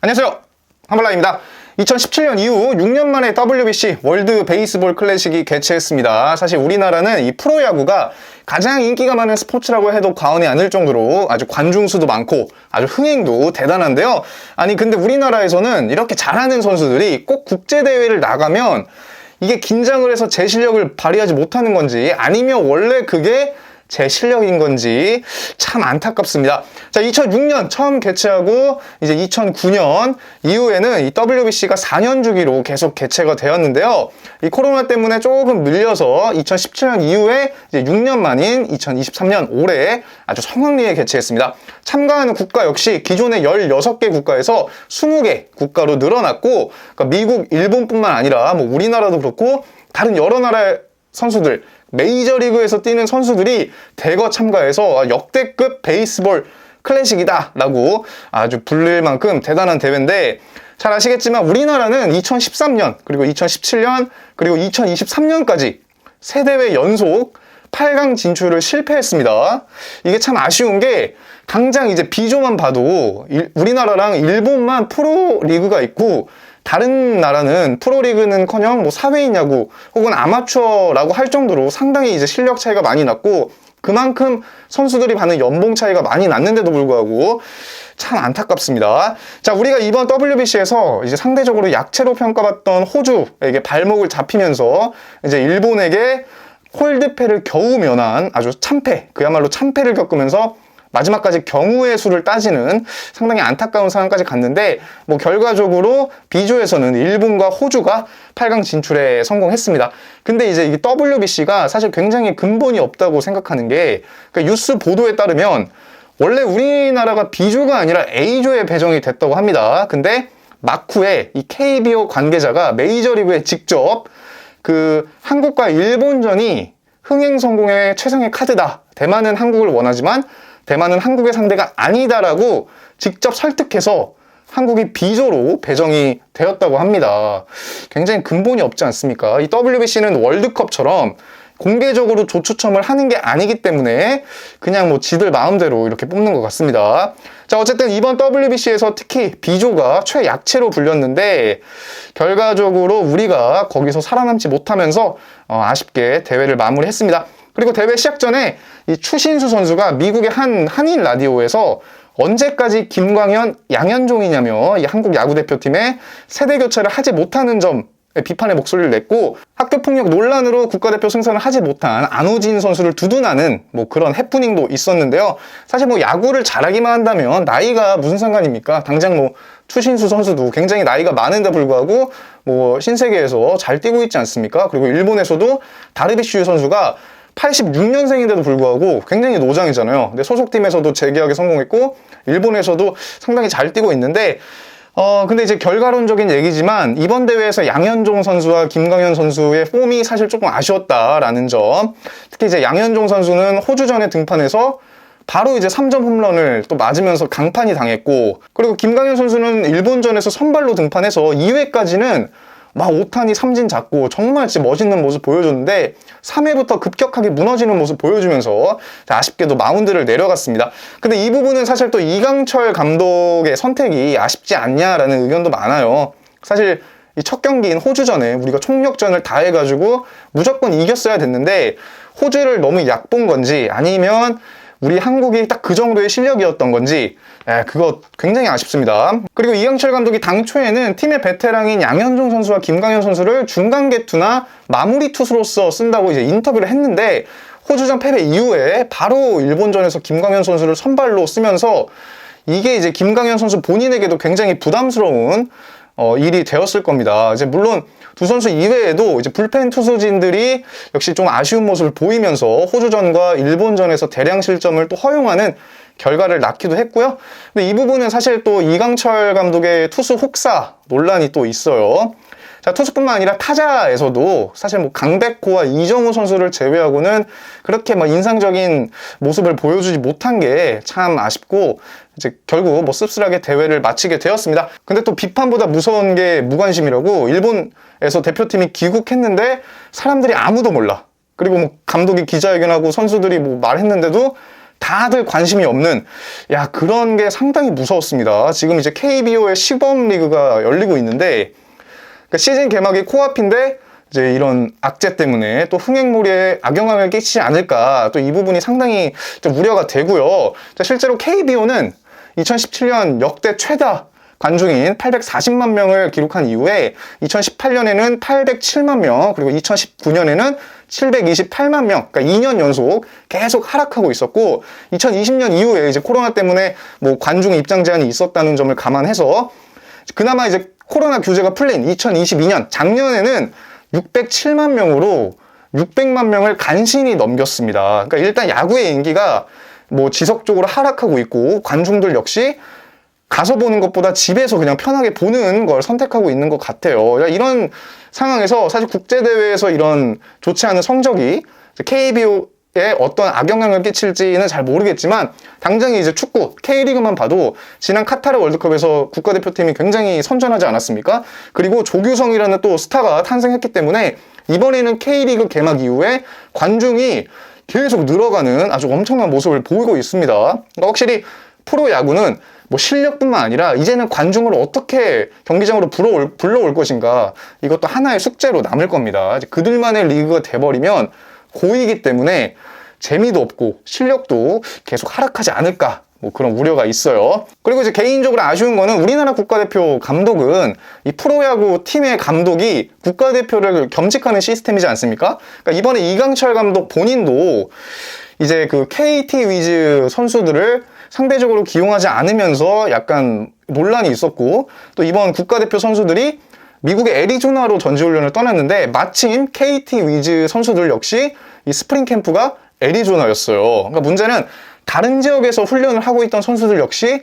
안녕하세요. 한블라입니다. 2017년 이후 6년 만에 WBC 월드 베이스볼 클래식이 개최했습니다. 사실 우리나라는 이 프로야구가 가장 인기가 많은 스포츠라고 해도 과언이 아닐 정도로 아주 관중수도 많고 아주 흥행도 대단한데요. 아니 근데 우리나라에서는 이렇게 잘하는 선수들이 꼭 국제대회를 나가면 이게 긴장을 해서 제 실력을 발휘하지 못하는 건지 아니면 원래 그게 제 실력인 건지 참 안타깝습니다. 자, 2006년 처음 개최하고 이제 2009년 이후에는 이 WBC가 4년 주기로 계속 개최가 되었는데요. 이 코로나 때문에 조금 늘려서 2017년 이후에 이제 6년 만인 2023년 올해 아주 성황리에 개최했습니다. 참가하는 국가 역시 기존의 16개 국가에서 20개 국가로 늘어났고 그러니까 미국, 일본뿐만 아니라 뭐 우리나라도 그렇고 다른 여러 나라의 선수들 메이저리그에서 뛰는 선수들이 대거 참가해서 역대급 베이스볼 클래식이다 라고 아주 불릴 만큼 대단한 대회인데 잘 아시겠지만 우리나라는 2013년 그리고 2017년 그리고 2023년까지 세 대회 연속 8강 진출을 실패했습니다. 이게 참 아쉬운 게 당장 이제 비조만 봐도 일- 우리나라랑 일본만 프로 리그가 있고 다른 나라는 프로리그는커녕 뭐 야구 혹은 아마추어라고 할 정도로 상당히 이제 실력 차이가 많이 났고 그만큼 선수들이 받는 연봉 차이가 많이 났는데도 불구하고 참 안타깝습니다. 자, 우리가 이번 WBC에서 이제 상대적으로 약체로 평가받던 호주에게 발목을 잡히면서 이제 일본에게 홀드패를 겨우 면한 아주 참패, 그야말로 참패를 겪으면서 마지막까지 경우의 수를 따지는 상당히 안타까운 상황까지 갔는데 뭐 결과적으로 B조에서는 일본과 호주가 8강 진출에 성공했습니다. 근데 이제 이 WBC가 사실 굉장히 근본이 없다고 생각하는 게 그러니까 뉴스 보도에 따르면 원래 우리나라가 B조가 아니라 A조에 배정이 됐다고 합니다. 근데 마쿠에 이 KBO 관계자가 메이저리그에 직접 그 한국과 일본전이 흥행 성공의 최상의 카드다. 대만은 한국을 원하지만 대만은 한국의 상대가 아니다라고 직접 설득해서 한국이 B조로 배정이 되었다고 합니다. 굉장히 근본이 없지 않습니까? 이 WBC는 월드컵처럼 공개적으로 조추첨을 하는 게 아니기 때문에 그냥 뭐 지들 마음대로 이렇게 뽑는 것 같습니다. 자, 어쨌든 이번 WBC에서 특히 B조가 최약체로 불렸는데 결과적으로 우리가 거기서 살아남지 못하면서 어, 아쉽게 대회를 마무리했습니다. 그리고 대회 시작 전에 이 추신수 선수가 미국의 한 한인 라디오에서 언제까지 김광현, 양현종이냐며 이 한국 야구 대표팀의 세대 교체를 하지 못하는 점 비판의 목소리를 냈고 학교 폭력 논란으로 국가대표 승선을 하지 못한 안호진 선수를 두둔하는 뭐 그런 해프닝도 있었는데요. 사실 뭐 야구를 잘하기만 한다면 나이가 무슨 상관입니까? 당장 뭐 추신수 선수도 굉장히 나이가 많은데 불구하고 뭐 신세계에서 잘 뛰고 있지 않습니까? 그리고 일본에서도 다르비슈 선수가 86년생인데도 불구하고 굉장히 노장이잖아요. 근데 소속팀에서도 재계약에 성공했고 일본에서도 상당히 잘 뛰고 있는데 어 근데 이제 결과론적인 얘기지만 이번 대회에서 양현종 선수와 김광현 선수의 폼이 사실 조금 아쉬웠다라는 점. 특히 이제 양현종 선수는 호주전에 등판해서 바로 이제 3점 홈런을 또 맞으면서 강판이 당했고 그리고 김광현 선수는 일본전에서 선발로 등판해서 2회까지는 막 오탄이 삼진 잡고 정말 진짜 멋있는 모습 보여줬는데 3회부터 급격하게 무너지는 모습 보여주면서 아쉽게도 마운드를 내려갔습니다. 근데 이 부분은 사실 또 이강철 감독의 선택이 아쉽지 않냐라는 의견도 많아요. 사실 이첫 경기인 호주전에 우리가 총력전을 다 해가지고 무조건 이겼어야 됐는데 호주를 너무 약 본 건지 아니면 우리 한국이 딱 그 정도의 실력이었던 건지 에, 그거 굉장히 아쉽습니다. 그리고 이강철 감독이 당초에는 팀의 베테랑인 양현종 선수와 김강현 선수를 중간 개투나 마무리 투수로서 쓴다고 이제 인터뷰를 했는데 호주전 패배 이후에 바로 일본전에서 김강현 선수를 선발로 쓰면서 이게 이제 김강현 선수 본인에게도 굉장히 부담스러운 어, 일이 되었을 겁니다. 이제 물론 두 선수 이외에도 이제 불펜 투수진들이 역시 좀 아쉬운 모습을 보이면서 호주전과 일본전에서 대량 실점을 또 허용하는 결과를 낳기도 했고요. 근데 이 부분은 사실 또 이강철 감독의 투수 혹사 논란이 또 있어요. 자, 투수뿐만 아니라 타자에서도 사실 뭐 강백호와 이정우 선수를 제외하고는 그렇게 막 인상적인 모습을 보여주지 못한 게 참 아쉽고 이제 결국 뭐 씁쓸하게 대회를 마치게 되었습니다. 근데 또 비판보다 무서운 게 무관심이라고 일본에서 대표팀이 귀국했는데 사람들이 아무도 몰라. 그리고 뭐 감독이 기자회견하고 선수들이 뭐 말했는데도 다들 관심이 없는 야 그런 게 상당히 무서웠습니다. 지금 이제 KBO의 시범 리그가 열리고 있는데 그러니까 시즌 개막이 코앞인데 이제 이런 악재 때문에 또 흥행몰이에 악영향을 끼치지 않을까 또 이 부분이 상당히 좀 우려가 되고요. 자, 실제로 KBO는 2017년 역대 최다 관중인 840만 명을 기록한 이후에 2018년에는 807만 명, 그리고 2019년에는 728만 명, 그러니까 2년 연속 계속 하락하고 있었고, 2020년 이후에 이제 코로나 때문에 뭐 관중 입장 제한이 있었다는 점을 감안해서 그나마 이제 코로나 규제가 풀린 2022년 작년에는 607만 명으로 600만 명을 간신히 넘겼습니다. 그러니까 일단 야구의 인기가 뭐 지속적으로 하락하고 있고 관중들 역시 가서 보는 것보다 집에서 그냥 편하게 보는 걸 선택하고 있는 것 같아요. 이런 상황에서 사실 국제대회에서 이런 좋지 않은 성적이 KBO에 어떤 악영향을 끼칠지는 잘 모르겠지만 당장 이제 축구 K리그만 봐도 지난 카타르 월드컵에서 국가대표팀이 굉장히 선전하지 않았습니까? 그리고 조규성이라는 또 스타가 탄생했기 때문에 이번에는 K리그 개막 이후에 관중이 계속 늘어가는 아주 엄청난 모습을 보이고 있습니다. 그러니까 확실히 프로 야구는 뭐 실력뿐만 아니라 이제는 관중을 어떻게 경기장으로 불러올, 불러올 것인가 이것도 하나의 숙제로 남을 겁니다. 그들만의 리그가 돼버리면 고이기 때문에 재미도 없고 실력도 계속 하락하지 않을까 뭐 그런 우려가 있어요. 그리고 이제 개인적으로 아쉬운 거는 우리나라 국가대표 감독은 이 프로야구 팀의 감독이 국가대표를 겸직하는 시스템이지 않습니까? 그러니까 이번에 이강철 감독 본인도 이제 그 KT 위즈 선수들을 상대적으로 기용하지 않으면서 약간 논란이 있었고 또 이번 국가대표 선수들이 미국의 애리조나로 전지훈련을 떠났는데 마침 KT 위즈 선수들 역시 이 스프링 캠프가 애리조나였어요. 그러니까 문제는 다른 지역에서 훈련을 하고 있던 선수들 역시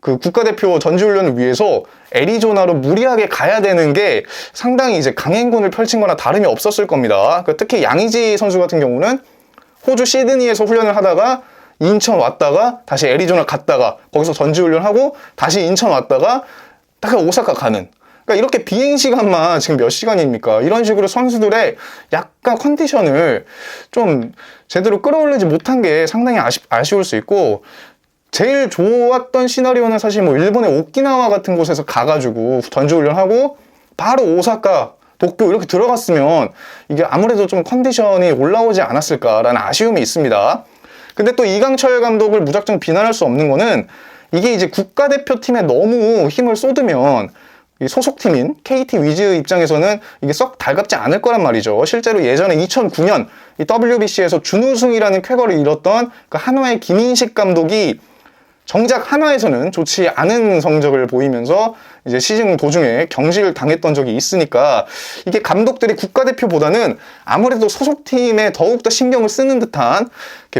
그 국가대표 전지훈련을 위해서 애리조나로 무리하게 가야 되는 게 상당히 이제 강행군을 펼친 거나 다름이 없었을 겁니다. 그 특히 양의지 선수 같은 경우는 호주 시드니에서 훈련을 하다가 인천 왔다가 다시 애리조나 갔다가 거기서 전지훈련하고 다시 인천 왔다가 딱 오사카 가는 그러니까 이렇게 비행 시간만 지금 몇 시간입니까? 이런 식으로 선수들의 약간 컨디션을 좀 제대로 끌어올리지 못한 게 상당히 아쉬, 아쉬울 수 있고 제일 좋았던 시나리오는 사실 뭐 일본의 오키나와 같은 곳에서 가가지고 전지훈련하고 바로 오사카 도쿄 이렇게 들어갔으면 이게 아무래도 좀 컨디션이 올라오지 않았을까라는 아쉬움이 있습니다. 근데 또 이강철 감독을 무작정 비난할 수 없는 거는 이게 이제 국가대표팀에 너무 힘을 쏟으면 소속팀인 KT 위즈 입장에서는 이게 썩 달갑지 않을 거란 말이죠. 실제로 예전에 2009년 이 WBC에서 준우승이라는 쾌거를 이뤘던 그 한화의 김인식 감독이 정작 한화에서는 좋지 않은 성적을 보이면서 이제 시즌 도중에 경질을 당했던 적이 있으니까 이게 감독들이 국가대표보다는 아무래도 소속팀에 더욱더 신경을 쓰는 듯한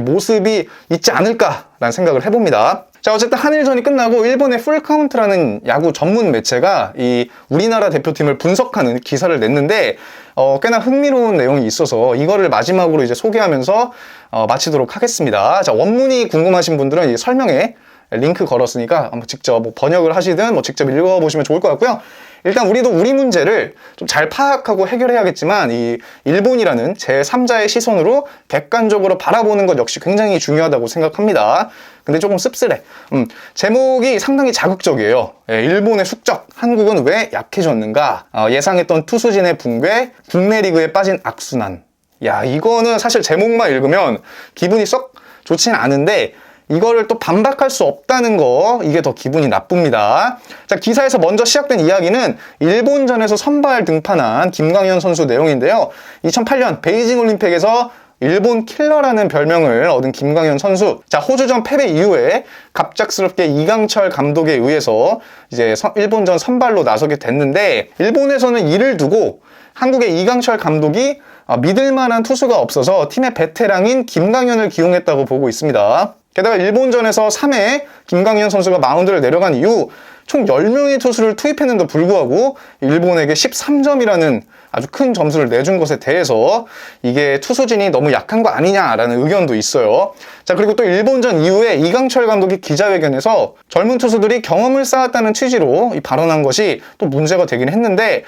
모습이 있지 않을까라는 생각을 해봅니다. 자, 어쨌든 한일전이 끝나고 일본의 풀카운트라는 야구 전문 매체가 이 우리나라 대표팀을 분석하는 기사를 냈는데 어, 꽤나 흥미로운 내용이 있어서 이거를 마지막으로 이제 소개하면서 어, 마치도록 하겠습니다. 자, 원문이 궁금하신 분들은 이 설명에 링크 걸었으니까 한번 직접 뭐 번역을 하시든 뭐 직접 읽어보시면 좋을 것 같고요. 일단 우리도 우리 문제를 좀 잘 파악하고 해결해야겠지만 이 일본이라는 제3자의 시선으로 객관적으로 바라보는 것 역시 굉장히 중요하다고 생각합니다. 근데 조금 씁쓸해. 음, 제목이 상당히 자극적이에요. 예, 일본의 숙적, 한국은 왜 약해졌는가? 어, 예상했던 투수진의 붕괴, 국내 리그에 빠진 악순환. 야, 이거는 사실 제목만 읽으면 기분이 썩 좋지는 않은데 이거를 또 반박할 수 없다는 거 이게 더 기분이 나쁩니다. 자 기사에서 먼저 시작된 이야기는 일본전에서 선발 등판한 김광현 선수 내용인데요. 2008년 베이징 올림픽에서 일본 킬러라는 별명을 얻은 김광현 선수. 자, 호주전 패배 이후에 갑작스럽게 이강철 감독에 의해서 이제 일본전 선발로 나서게 됐는데, 일본에서는 이를 두고 한국의 이강철 감독이 믿을 만한 투수가 없어서 팀의 베테랑인 김광현을 기용했다고 보고 있습니다. 게다가 일본전에서 3회 김강현 선수가 마운드를 내려간 이후 총 10명의 투수를 투입했는데 불구하고 일본에게 13점이라는 아주 큰 점수를 내준 것에 대해서 이게 투수진이 너무 약한 거 아니냐라는 의견도 있어요. 자, 그리고 또 일본전 이후에 이강철 감독이 기자회견에서 젊은 투수들이 경험을 쌓았다는 취지로 발언한 것이 또 문제가 되긴 했는데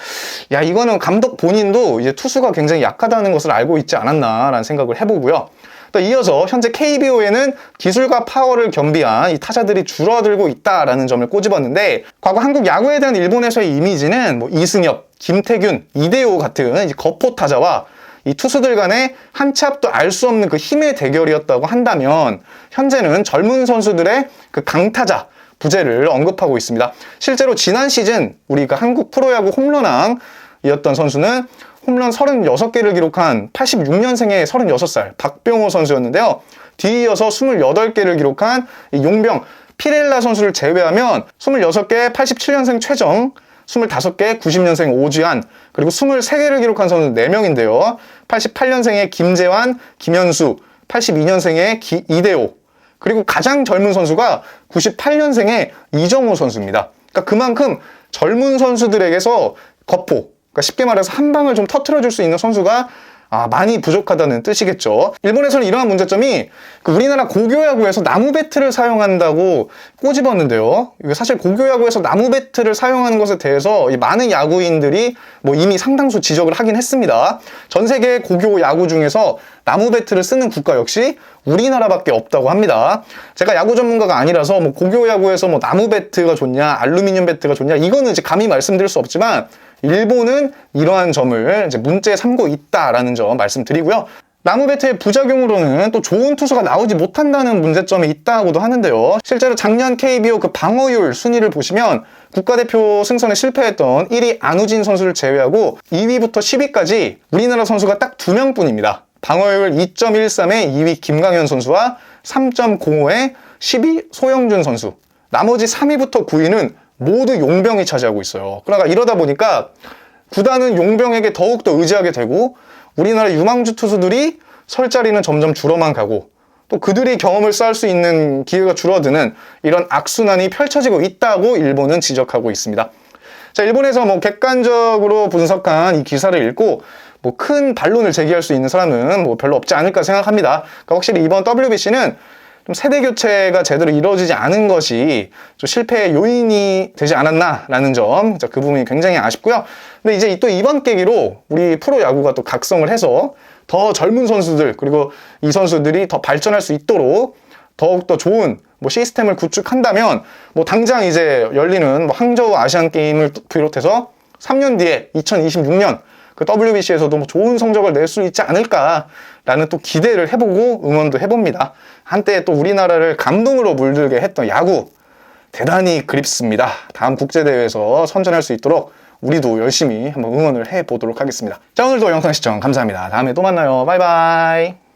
야, 이거는 감독 본인도 이제 투수가 굉장히 약하다는 것을 알고 있지 않았나라는 생각을 해보고요. 또 이어서 현재 KBO에는 기술과 파워를 겸비한 이 타자들이 줄어들고 있다라는 점을 꼬집었는데 과거 한국 야구에 대한 일본에서의 이미지는 뭐 이승엽, 김태균, 이대호 같은 거포 타자와 이 투수들 간의 한치 앞도 알 수 없는 그 힘의 대결이었다고 한다면 현재는 젊은 선수들의 그 강타자 부재를 언급하고 있습니다. 실제로 지난 시즌 우리가 한국 프로야구 홈런왕 이었던 선수는 홈런 36개를 기록한 86년생의 36살 박병호 선수였는데요. 뒤이어서 28개를 기록한 이 용병 피렐라 선수를 제외하면 26개 87년생 최정 25개 90년생 오주환 그리고 23개를 기록한 선수 4명인데요. 88년생의 김재환, 김현수, 82년생의 기, 이대호 그리고 가장 젊은 선수가 98년생의 이정우 선수입니다. 그러니까 그만큼 젊은 선수들에게서 거포, 그러니까 쉽게 말해서 한 방을 좀 터트려 줄 수 있는 선수가 아, 많이 부족하다는 뜻이겠죠. 일본에서는 이러한 문제점이 그 우리나라 고교야구에서 나무 배트를 사용한다고 꼬집었는데요. 이게 사실 고교야구에서 나무 배트를 사용하는 것에 대해서 이 많은 야구인들이 뭐 이미 상당수 지적을 하긴 했습니다. 전 세계 고교 야구 중에서 나무 배트를 쓰는 국가 역시 우리나라밖에 없다고 합니다. 제가 야구 전문가가 아니라서 뭐 고교 야구에서 뭐 나무 배트가 좋냐, 알루미늄 배트가 좋냐 이거는 이제 감히 말씀드릴 수 없지만 일본은 이러한 점을 이제 문제에 삼고 있다라는 점 말씀드리고요. 나무 배트의 부작용으로는 또 좋은 투수가 나오지 못한다는 문제점이 있다고도 하는데요. 실제로 작년 KBO 그 방어율 순위를 보시면 국가대표 승선에 실패했던 1위 안우진 선수를 제외하고 2위부터 10위까지 우리나라 선수가 딱 두 명뿐입니다. 방어율 2.13의 2위 김강현 선수와 3.05의 10위 소영준 선수. 나머지 3위부터 9위는 모두 용병이 차지하고 있어요. 그러니까 이러다 보니까 구단은 용병에게 더욱더 의지하게 되고 우리나라 유망주 투수들이 설 자리는 점점 줄어만 가고 또 그들이 경험을 쌓을 수 있는 기회가 줄어드는 이런 악순환이 펼쳐지고 있다고 일본은 지적하고 있습니다. 자, 일본에서 뭐 객관적으로 분석한 이 기사를 읽고 뭐 큰 반론을 제기할 수 있는 사람은 뭐 별로 없지 않을까 생각합니다. 그러니까 확실히 이번 WBC는 좀 세대 교체가 제대로 이루어지지 않은 것이 좀 실패의 요인이 되지 않았나라는 점, 그 부분이 굉장히 아쉽고요. 근데 이제 또 이번 계기로 우리 프로 야구가 또 각성을 해서 더 젊은 선수들 그리고 이 선수들이 더 발전할 수 있도록 더욱더 좋은 뭐 시스템을 구축한다면 뭐 당장 이제 열리는 뭐 항저우 아시안 게임을 비롯해서 3년 뒤에 2026년 그 WBC에서도 뭐 좋은 성적을 낼 수 있지 않을까라는 또 기대를 해보고 응원도 해봅니다. 한때 또 우리나라를 감동으로 물들게 했던 야구 대단히 그립습니다. 다음 국제대회에서 선전할 수 있도록 우리도 열심히 한번 응원을 해보도록 하겠습니다. 자, 오늘도 영상 시청 감사합니다. 다음에 또 만나요. 바이바이.